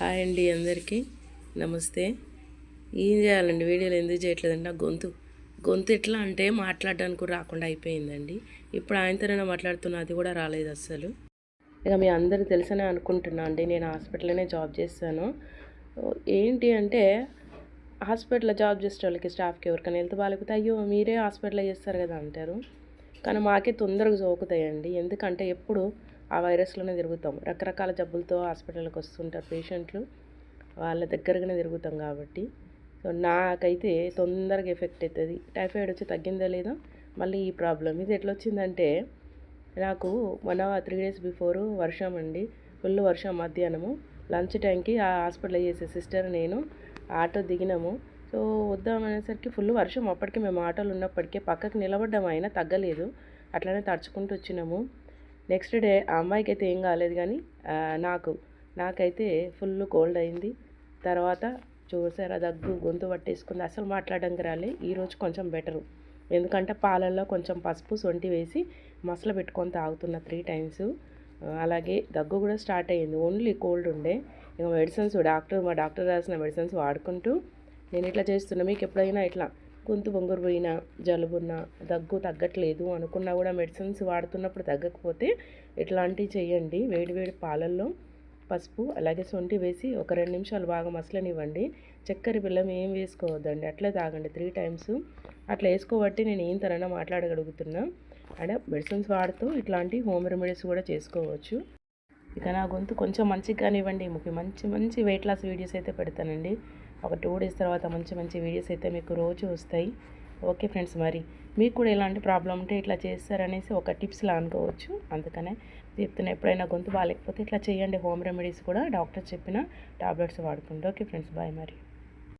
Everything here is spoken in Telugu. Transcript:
హాయ్ అండి అందరికీ. నమస్తే. ఏం చేయాలండి? వీడియోలు ఎందుకు చేయట్లేదండి? నా గొంతు. గొంతు ఎట్లా అంటే మాట్లాడడానికి కూడా రాకుండా అయిపోయిందండి. ఇప్పుడు ఆయనతోనే మాట్లాడుతున్నా అది కూడా రాలేదు అస్సలు. ఇక మీ అందరికి తెలుసనే అనుకుంటున్నా అండి నేను హాస్పిటల్లోనే జాబ్ చేస్తాను. ఏంటి అంటే హాస్పిటల్లో జాబ్ చేసే వాళ్ళకి స్టాఫ్కి ఎవరికైనా హెల్త్ బాగాలేకపోతే అయ్యో మీరే హాస్పిటల్లో చేస్తారు కదా అంటారు. కానీ మాకే తొందరగా సోకుతాయండి. ఎందుకంటే ఎప్పుడు ఆ వైరస్లోనే తిరుగుతాం. రకరకాల జబ్బులతో హాస్పిటల్కి వస్తుంటారు పేషెంట్లు వాళ్ళ దగ్గరగానే తిరుగుతాం కాబట్టి. సో నాకైతే తొందరగా ఎఫెక్ట్ అవుతుంది టైఫాయిడ్ వచ్చి తగ్గిందా లేదా? మళ్ళీ ఈ ప్రాబ్లం ఇది ఎట్లా వచ్చిందంటే నాకు మొన్న త్రీ డేస్ బిఫోర్ వర్షం అండి. ఫుల్ వర్షం మధ్యాహ్నము. లంచ్ టైంకి ఆ హాస్పిటల్ చేసే సిస్టర్ నేను ఆటో దిగినాము. సో వద్దామనేసరికి ఫుల్ వర్షం. అప్పటికే మేము ఆటోలు ఉన్నప్పటికే పక్కకి నిలబడ్డం అయినా తగ్గలేదు. అట్లనే తడుచుకుంటూ వచ్చినాము. నెక్స్ట్ డే ఆ అమ్మాయికి అయితే ఏం కాలేదు కానీ నాకు నాకైతే ఫుల్ కోల్డ్ అయింది. తర్వాత చూసారా దగ్గు గొంతు పట్టేసుకుంది. అసలు మాట్లాడడానికి రాలే. ఈరోజు కొంచెం బెటరు. ఎందుకంటే పాలల్లో కొంచెం పసుపు సొంటి వేసి మసలు పెట్టుకొని తాగుతున్న త్రీ టైమ్స్. అలాగే దగ్గు కూడా స్టార్ట్ అయ్యింది. ఓన్లీ కోల్డ్ ఉండే. ఇంకా మెడిసిన్స్ డాక్టర్ మా డాక్టర్ రాసిన మెడిసిన్స్ వాడుకుంటూ నేను ఇట్లా చేస్తున్నా. మీకు ఎప్పుడైనా ఇట్లా గొంతు బొంగరుపోయినా జలుబున్నా దగ్గు తగ్గట్లేదు అనుకున్నా కూడా మెడిసిన్స్ వాడుతున్నప్పుడు తగ్గకపోతే ఇట్లాంటివి చేయండి వేడివేడి పాలల్లో పసుపు అలాగే సొంటి వేసి ఒక రెండు నిమిషాలు బాగా మసలనివ్వండి. చక్కెర బిల్లం ఏం వేసుకోవద్దండి. అట్లే తాగండి. త్రీ టైమ్స్ అట్లా వేసుకోబట్టి నేను ఏం తరైనా మాట్లాడగలుగుతున్నా. అంటే మెడిసిన్స్ వాడుతూ ఇట్లాంటి హోమ్ రెమెడీస్ కూడా చేసుకోవచ్చు. ఇక నా గొంతు కొంచెం మంచిగా కానివ్వండి మీకు మంచి మంచి వెయిట్ లాస్ వీడియోస్ అయితే పెడతానండి. ఒక టూ డేస్ తర్వాత మంచి మంచి వీడియోస్ అయితే మీకు రోజు వస్తాయి. ఓకే ఫ్రెండ్స్ మరి మీకు కూడా ఎలాంటి ప్రాబ్లం ఉంటే ఇట్లా చేస్తారనేసి ఒక టిప్స్లా అనుకోవచ్చు. అందుకనే చెప్తున్నా ఎప్పుడైనా గొంతు బాగాలేకపోతే ఇట్లా చేయండి. హోమ్ రెమెడీస్ కూడా డాక్టర్ చెప్పిన టాబ్లెట్స్ వాడుకుంటే ఓకే ఫ్రెండ్స్ బాయ్ మరి.